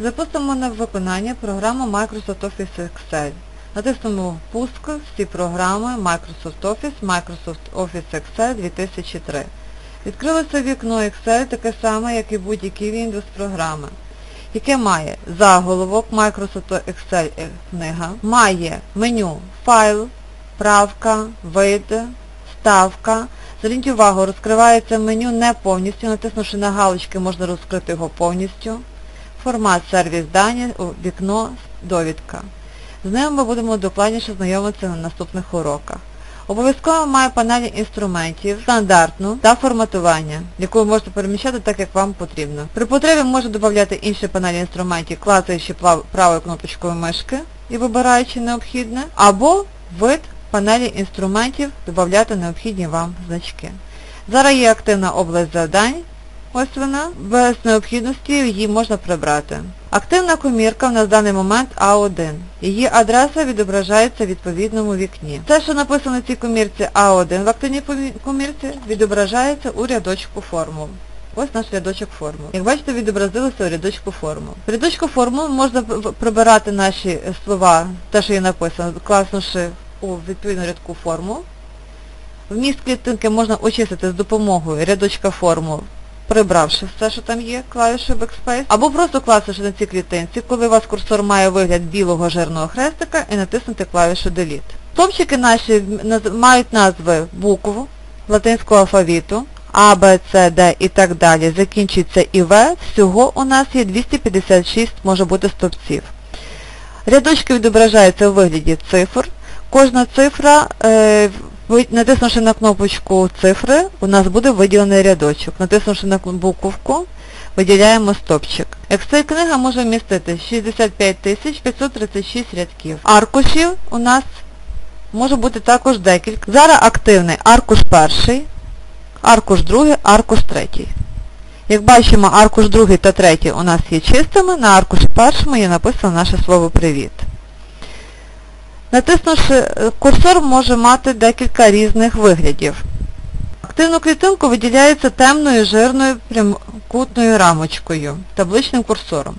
Запустимо на виконання програму Microsoft Office Excel. Натиснемо «Пуск всі програми Microsoft Office, Microsoft Office Excel 2003. Відкрилося вікно Excel таке саме, як і будь-які Windows програми, яке має заголовок Microsoft Excel книга, має меню Файл, правка, вид, ставка. Зверніть увагу, розкривається меню не повністю, натиснувши на галочки можна розкрити його повністю. Формат сервіс дані, о, вікно, довідка. З ними ми будемо докладніше знайомитися на наступних уроках. Обов'язково має панелі інструментів, стандартну та форматування, яку ви можете переміщати так, як вам потрібно. При потребі можна додати інші панелі інструментів, клацаючи правою кнопочкою мишки і вибираючи необхідне, або вид панелі інструментів додати необхідні вам значки. Зараз є активна область завдань, ось вона, без необхідності її можна прибрати. Активна комірка в нас в даний момент А1. Її адреса відображається в відповідному вікні. Те, що написано в цій комірці А1 в активній комірці, відображається у рядочку формул. Ось наш рядочок формул. Як бачите, відобразилося у рядочку формул. В рядочку формул можна прибирати наші слова, те, що є написано, класнувши у відповідну рядку формул. Вміст клітинки можна очистити з допомогою рядочка формул, прибравши все, що там є, клавішою Backspace, або просто клацнувши на цій клітинці, коли у вас курсор має вигляд білого жирного хрестика, і натиснути клавішу Delete. Стовпчики наші мають назви букв латинського алфавіту, А, Б, С, Д і так далі, закінчується і В, всього у нас є 256, може бути стовпців. Рядочки відображаються у вигляді цифр. Кожна цифра, е, натиснувши на кнопочку цифри, у нас буде виділений рядочок. Натиснувши на буковку, виділяємо стопчик. Excel книга може вмістити 65 536 рядків. Аркушів у нас може бути також декілька. Зараз активний аркуш перший, аркуш другий, аркуш третій. Як бачимо, аркуш другий та третій у нас є чистими, на аркуші першому є написано наше слово «Привіт». Натиснувши, е, курсор може мати декілька різних виглядів. Активну клітинку виділяється темною жирною прямокутною рамочкою, табличним курсором.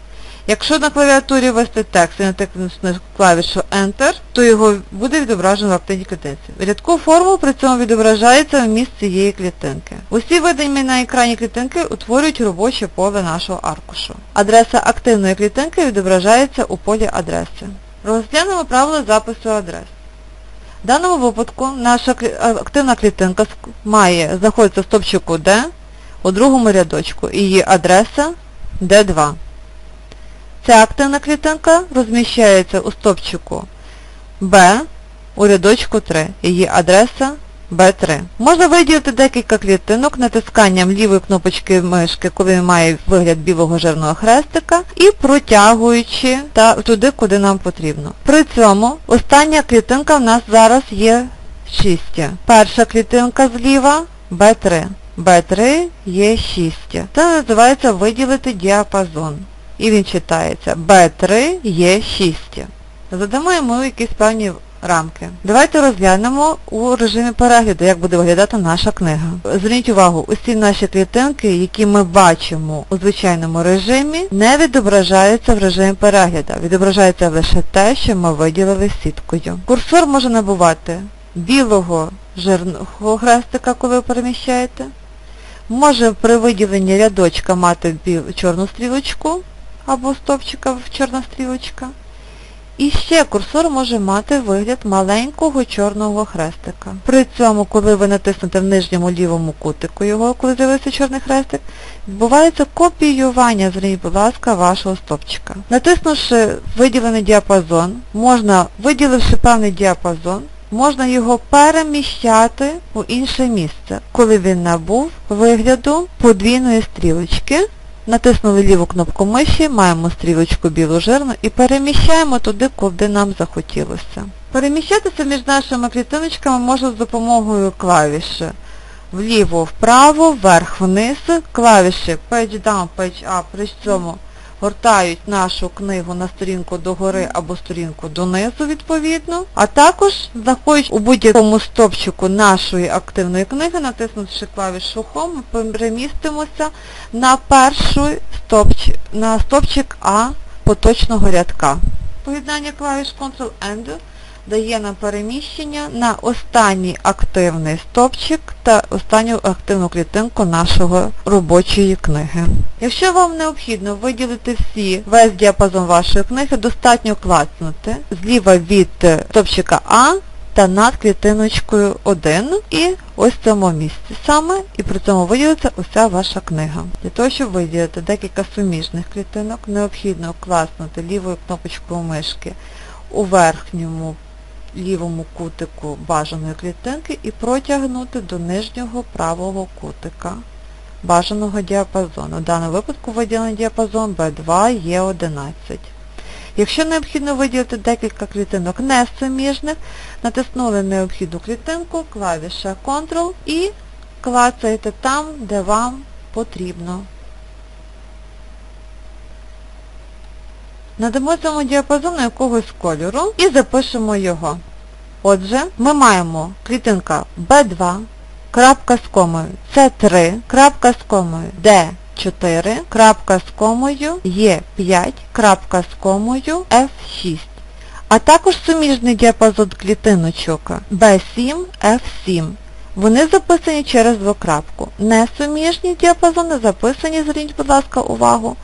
Якщо на клавіатурі ввести текст і натиснути на клавішу Enter, то його буде відображено в активній клітинці. Рядку формул при цьому відображається вміст цієї клітинки. Усі видані на екрані клітинки утворюють робоче поле нашого аркушу. Адреса активної клітинки відображається у полі адреси. Розглянемо правила запису адрес. В даному випадку наша активна клітинка має знаходиться в стопчику D у другому рядочку. і Її адреса D2. Ця активна клітинка розміщається у стопчику B у рядочку 3. Її адреса B3. Можна виділити декілька клітинок натисканням лівої кнопочки мишки, коли має вигляд білого жирного хрестика, і протягуючи та туди, куди нам потрібно. При цьому остання клітинка в нас зараз є чисті. Перша клітинка зліва B3. B3 є 6. Це називається виділити діапазон. І він читається B3 є 6. Задамо йому якісь певні рамки. Давайте розглянемо у режимі перегляду, як буде виглядати наша книга. Зверніть увагу, усі наші клітинки, які ми бачимо у звичайному режимі, не відображаються в режимі перегляду. Відображається лише те, що ми виділили сіткою. Курсор може набувати білого жирного хрестика, коли ви переміщаєте. Може при виділенні рядочка мати чорну стрілочку або стовпчика в чорна стрілочка. І ще курсор може мати вигляд маленького чорного хрестика. При цьому, коли ви натиснете в нижньому лівому кутику його, коли з'явився чорний хрестик, відбувається копіювання, зверніть, будь ласка, вашого стопчика. Натиснувши виділений діапазон, можна, виділивши певний діапазон, можна його переміщати у інше місце, коли він набув вигляду подвійної стрілочки. Натиснули ліву кнопку миші, маємо стрілочку білу жирну і переміщаємо туди, куди нам захотілося. Переміщатися між нашими клітиночками можна з допомогою клавіші вліво-вправо, вверх-вниз, клавіші Page Down, Page Up, при цьому гортають нашу книгу на сторінку догори або сторінку донизу відповідно, а також знаходять у будь-якому стопчику нашої активної книги, натиснувши клавішу Home, ми перемістимося на перший стопч, на стопчик А поточного рядка. Поєднання клавіш Ctrl-End дає нам переміщення на останній активний стопчик та останню активну клітинку нашого робочої книги. Якщо вам необхідно виділити всі, весь діапазон вашої книги, достатньо клацнути зліва від стопчика А та над клітиночкою 1 і ось в цьому місці саме, і при цьому виділиться уся ваша книга. Для того, щоб виділити декілька суміжних клітинок, необхідно класнути лівою кнопочкою мишки у верхньому лівому кутику бажаної клітинки і протягнути до нижнього правого кутика бажаного діапазону. В даному випадку виділений діапазон B2 є 11. Якщо необхідно виділити декілька клітинок несуміжних, натиснули необхідну клітинку, клавіша Ctrl і клацаєте там, де вам потрібно. Надамо цьому діапазону якогось кольору і запишемо його. Отже, ми маємо клітинка B2, крапка з комою C3, крапка з комою D4, крапка з комою E5, крапка з комою F6. А також суміжний діапазон клітиночок B7, F7. Вони записані через двокрапку. Несуміжні діапазони записані, зверніть, будь ласка, увагу,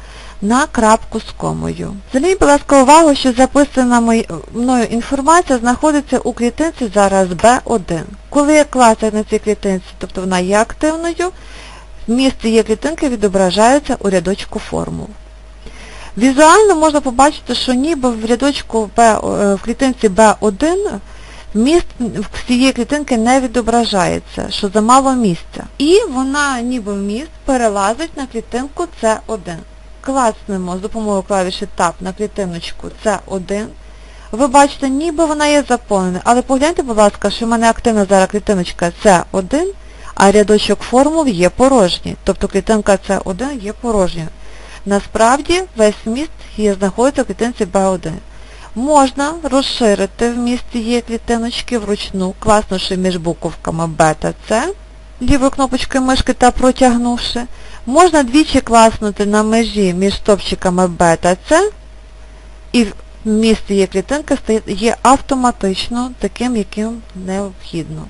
на крапку з комою. Зверніть, будь ласка, увагу, що записана мною інформація знаходиться у клітинці зараз B1. Коли я клацаю на цій клітинці, тобто вона є активною, в місці є клітинки відображаються у рядочку формул. Візуально можна побачити, що ніби в рядочку B, е, в клітинці B1 міст всієї клітинки не відображається, що замало місця. І вона ніби вміст перелазить на клітинку C1 класнемо з допомогою клавіші Tab на клітиночку C1, ви бачите, ніби вона є заповнена, але погляньте, будь ласка, що в мене активна зараз клітиночка C1, а рядочок формул є порожній, тобто клітинка C1 є порожньою. Насправді весь вміст є знаходиться в клітинці B1. Можна розширити вміст цієї клітиночки вручну, класнувши між буковками B та C, лівою кнопочкою мишки та протягнувши. Можна двічі класнути на межі між стопчиками B та C, і вміст цієї клітинки є автоматично таким, яким необхідно.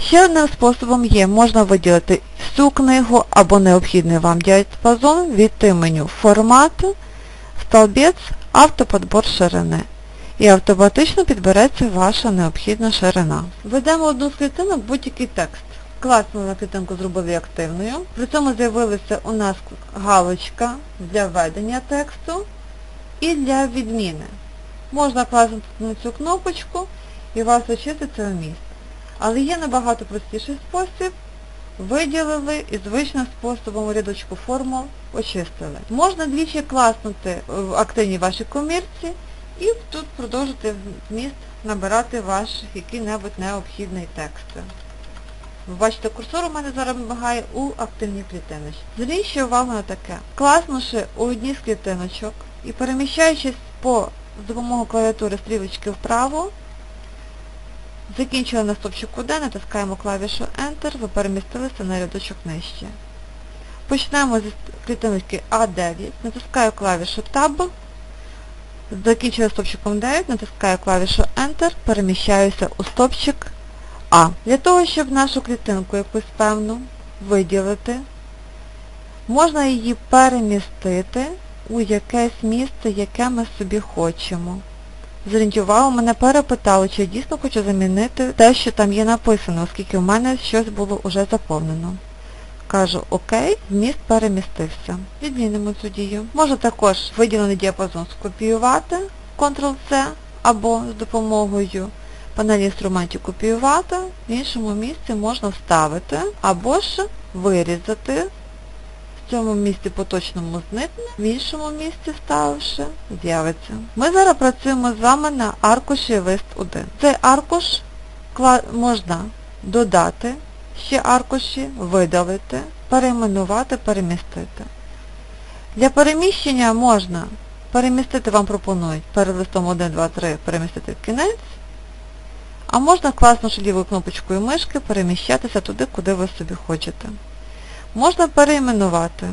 Ще одним способом є, можна виділити всю книгу або необхідний вам діапазон від меню Формат, столбець, автоподбор ширини. І автоматично підбереться ваша необхідна ширина. Введемо одну з клітинок будь-який текст. Класно на клітинку зробили активною. При цьому з'явилася у нас галочка для введення тексту і для відміни. Можна класнути на цю кнопочку і вас очиститься вміст. Але є набагато простіший спосіб. Виділили і звичним способом рядочку формул очистили. Можна двічі класнути в активній вашій комірці і тут продовжити вміст набирати ваш який-небудь необхідний текст. Ви бачите, курсор у мене зараз вимагає у активній клітиночці. Зверніть увагу на таке. Класнувши у одній з клітиночок і переміщаючись по з допомогою клавіатури стрілочки вправо, закінчили на стопчику D, натискаємо клавішу Enter, ви перемістилися на рядочок нижче. Почнемо з клітиночки А9, натискаю клавішу Tab, закінчила стопчиком 9, натискаю клавішу Enter, переміщаюся у стопчик а. Для того, щоб нашу клітинку якусь певну виділити, можна її перемістити у якесь місце, яке ми собі хочемо. Зверніть мене перепитали, чи я дійсно хочу замінити те, що там є написано, оскільки в мене щось було вже заповнено. Кажу ОК, вміст перемістився. Відмінимо цю дію. Можна також виділений діапазон скопіювати, Ctrl-C або з допомогою панелі інструментів копіювати, в іншому місці можна вставити або ж вирізати. В цьому місці поточному зникне, в іншому місці вставивши, з'явиться. Ми зараз працюємо з вами на аркуші лист 1. Цей аркуш можна додати ще аркуші, видалити, перейменувати, перемістити. Для переміщення можна перемістити, вам пропонують перед листом 1, 2, 3 перемістити в кінець, а можна класнувши лівою кнопочкою мишки переміщатися туди, куди ви собі хочете. Можна переіменувати.